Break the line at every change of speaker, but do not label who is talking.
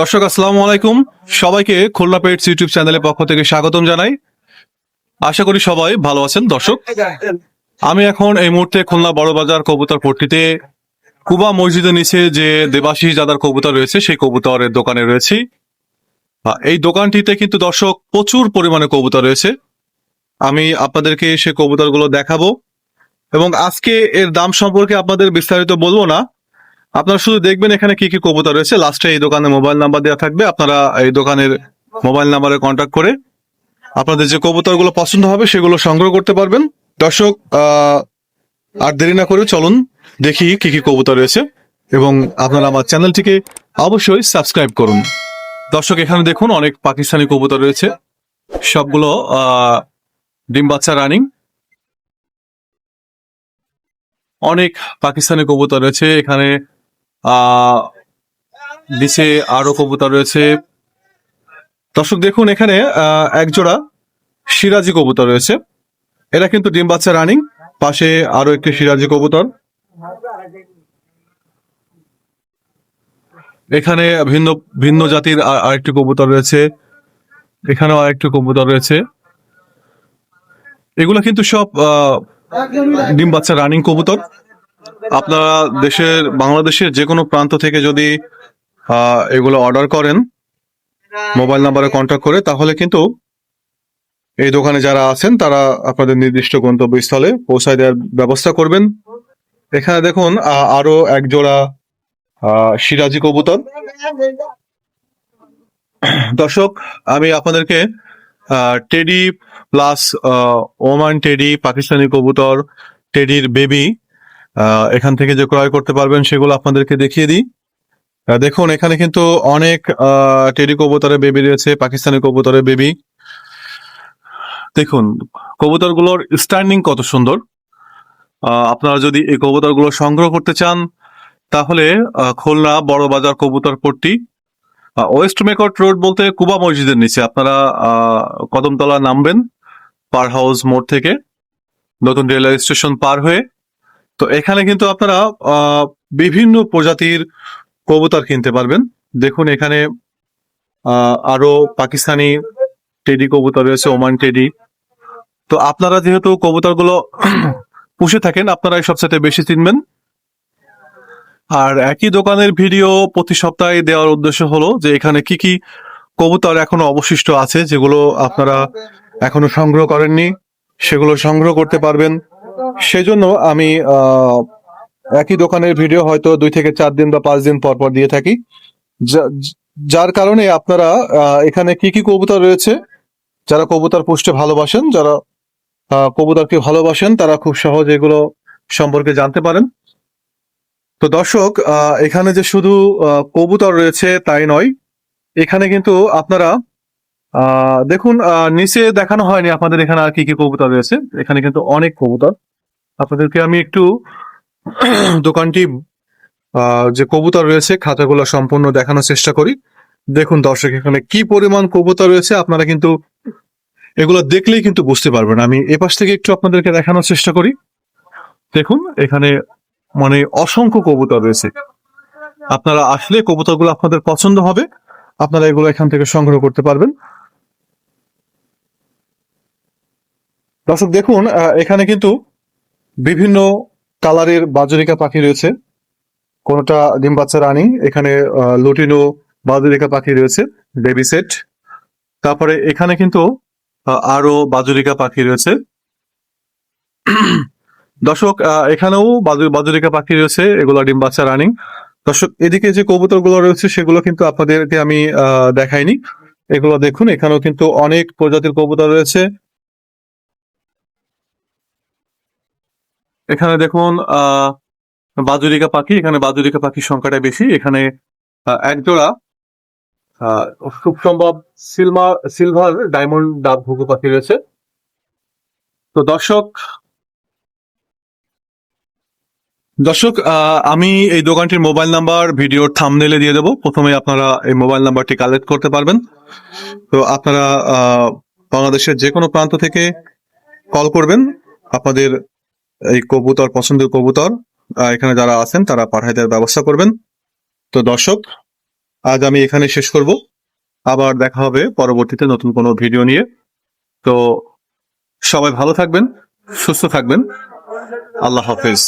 দর্শক, আসসালামু আলাইকুম। সবাইকে খুলনা পেটস ইউটিউব চ্যানেলের পক্ষ থেকে স্বাগতম জানাই। আশা করি সবাই ভালো আছেন। দর্শক, আমি এখন এই মুহূর্তে খুলনা বড় বাজার কবুতর পট্টিতে কুবা মসজিদের নিচে যে দেবাশিস দাদার কবুতর রয়েছে, সেই কবুতরের দোকানে রয়েছি। এই দোকানটিতে কিন্তু দর্শক প্রচুর পরিমাণে কবুতর রয়েছে। আমি আপনাদেরকে সে কবুতরগুলো দেখাবো। এবং আজকে এর দাম সম্পর্কে আপনাদের বিস্তারিত বলব না। আপনারা শুধু দেখবেন এখানে কি কি কবুতর রয়েছে। লাস্টে এই দোকানে মোবাইল নাম্বার দেওয়া থাকবে। আপনারা এই দোকানের মোবাইল নাম্বারে কন্ট্যাক্ট করে আপনাদের যে কবুতরগুলো পছন্দ হবে সেগুলো সংগ্রহ করতে পারবেন। দর্শক আর দেরি না করে চলুন দেখি কি কি কবুতর রয়েছে এবং আপনারা আমার চ্যানেলটিকে অবশ্যই সাবস্ক্রাইব করুন। দর্শক, এখানে দেখুন অনেক পাকিস্তানি কবুতর রয়েছে। সবগুলো ডিম বাচ্চা রানিং অনেক পাকিস্তানি কবুতর রয়েছে। এখানে নিচে আরও কবুতর রয়েছে। দর্শক দেখুন এখানে আহ, এক জোড়া সিরাজি কবুতর রয়েছে। এরা কিন্তু ডিম বাচ্চা রানিং পাশে আরও একটি সিরাজি কবুতর। এখানে ভিন্ন ভিন্ন জাতির আরেকটি কবুতর রয়েছে। এখানেও আরেকটি কবুতর রয়েছে। এগুলো কিন্তু সব ডিম বাচ্চা রানিং কবুতর। আপনারা দেশের, বাংলাদেশের যে কোনো প্রান্ত থেকে যদি এগুলো অর্ডার করেন মোবাইল নাম্বারে কন্ট্যাক্ট করে, তাহলে কিন্তু এই দোকানে যারা আছেন, তারা আপনাদের নির্দিষ্ট গন্তব্যস্থলে পৌঁছায় দেওয়ার ব্যবস্থা করবেন। এখানে দেখুন আরও এক জোড়া সিরাজি কবুতর। দর্শক, আমি আপনাদেরকে teddy plus Oman teddy Pakistani কবুতর টেডির বেবি এখান থেকে যে ক্রয় করতে পারবেন সেগুলো আপনাদেরকে দেখিয়ে দিই। দেখুন, এখানে কিন্তু অনেক টেডি কবুতরের বেবি রয়েছে, পাকিস্তানি কবুতরের বেবি। দেখুন, কবুতরগুলোর স্ট্যান্ডিং কত সুন্দর। আপনারা যদি এই কবুতরগুলো সংগ্রহ করতে চান, তাহলে খুলনা বড় বাজার কবুতর পট্টি ওয়েস্ট মেকট রোড বলতে কুবা মসজিদের নিচে আপনারা কদমতলা নামবেন, পার হাউস মোড় থেকে। নতুন রেলওয়ে স্টেশন পার হয়ে তো এখানে কিন্তু আপনারা বিভিন্ন প্রজাতির কবুতর কিনতে পারবেন। দেখুন এখানে আরও পাকিস্তানি টেডি কবুতর রয়েছে, ওমান টেডি। তো আপনারা যেহেতু কবুতরগুলো পুষে থাকেন আপনারা এই সবচেয়ে বেশি চিনবেন। আর একই দোকানের ভিডিও প্রতি সপ্তাহে দেওয়ার উদ্দেশ্য হলো যে এখানে কি কি কবুতর এখনও অবশিষ্ট আছে, যেগুলো আপনারা এখনও সংগ্রহ করেননি, সেগুলো সংগ্রহ করতে পারবেন। সেজন্য আমি একই দোকানের ভিডিও হয়তো দুই থেকে চার দিন বা পাঁচ দিন পর পর দিয়ে থাকি। যার কারণে আপনারা এখানে কি কি কবুতর রয়েছে, যারা কবুতর পুষতে ভালোবাসেন, যারা কবুতরকে ভালোবাসেন, তারা খুব সহজ এগুলো সম্পর্কে জানতে পারেন। তো দর্শক এখানে যে শুধু কবুতর রয়েছে তাই নয়, এখানে কিন্তু আপনারা দেখুন নিচে দেখানো হয়নি আপনাদের এখানে আর কি কি কবুতর রয়েছে। এখানে কিন্তু অনেক কবুতর। আপনাদেরকে আমি একটু দোকানটি যে কবুতর রয়েছে, খাতাগুলো সম্পূর্ণ দেখানোর চেষ্টা করি। দেখুন দর্শক, এখানে কি পরিমাণ কবুতর রয়েছে আপনারা কিন্তু এগুলো দেখলেই কিন্তু বুঝতে পারবেন। আমি এপাশ থেকে একটু আপনাদেরকে দেখানোর চেষ্টা করি। দেখুন, এখানে মানে অসংখ্য কবুতর রয়েছে। আপনারা আসলে কবুতরগুলো আপনাদের পছন্দ হবে। আপনারা এগুলো এখান থেকে সংগ্রহ করতে পারবেন। দর্শক, দেখুন এখানে কিন্তু বিভিন্ন কালারের বাজরিকা পাখি রয়েছে। কোনটা ডিম বাচ্চা রানী, এখানে লুটিনো বাজরিকা পাখি রয়েছে, বেবি সেট। তারপরে এখানে কিন্তু আরও বাজরিকা পাখি রয়েছে। দর্শক এখানেও বাজু- বাজরিকা পাখি রয়েছে, এগুলো ডিম বাচ্চা রানিং। দর্শক, এদিকে যে কবুতরগুলো রয়েছে, সেগুলো কিন্তু আপনাদেরকে আমি দেখাইনি। এগুলো দেখুন, এখানেও কিন্তু অনেক প্রজাতির কবুতর রয়েছে। এখানে দেখুন আহ বাজুরিকা পাখি, এখানে বাজুরিকা পাখির সংখ্যাটা বেশি। এখানে এক জোড়া খুব সম্ভব সিলভার সিলভার, ডায়মন্ড ডাব ঘুঘু পাখি রয়েছে। তো দর্শক দর্শক আমি এই দোকানটির মোবাইল নাম্বার, ভিডিওর থামনেলে দিয়ে দেবো। প্রথমে আপনারা এই মোবাইল নাম্বারটি কালেক্ট করতে পারবেন। তো আপনারা বাংলাদেশের যে কোনো প্রান্ত থেকে কল করবেন। আপনাদের এই কবুতর, পছন্দের কবুতর এখানে যারা আছেন তারা পাঠাই দেওয়ার ব্যবস্থা করবেন। তো দর্শক, আজ আমি এখানে শেষ করব। আবার দেখা হবে পরবর্তীতে নতুন কোনো ভিডিও নিয়ে। তো সবাই ভালো থাকবেন, সুস্থ থাকবেন। আল্লাহ হাফেজ।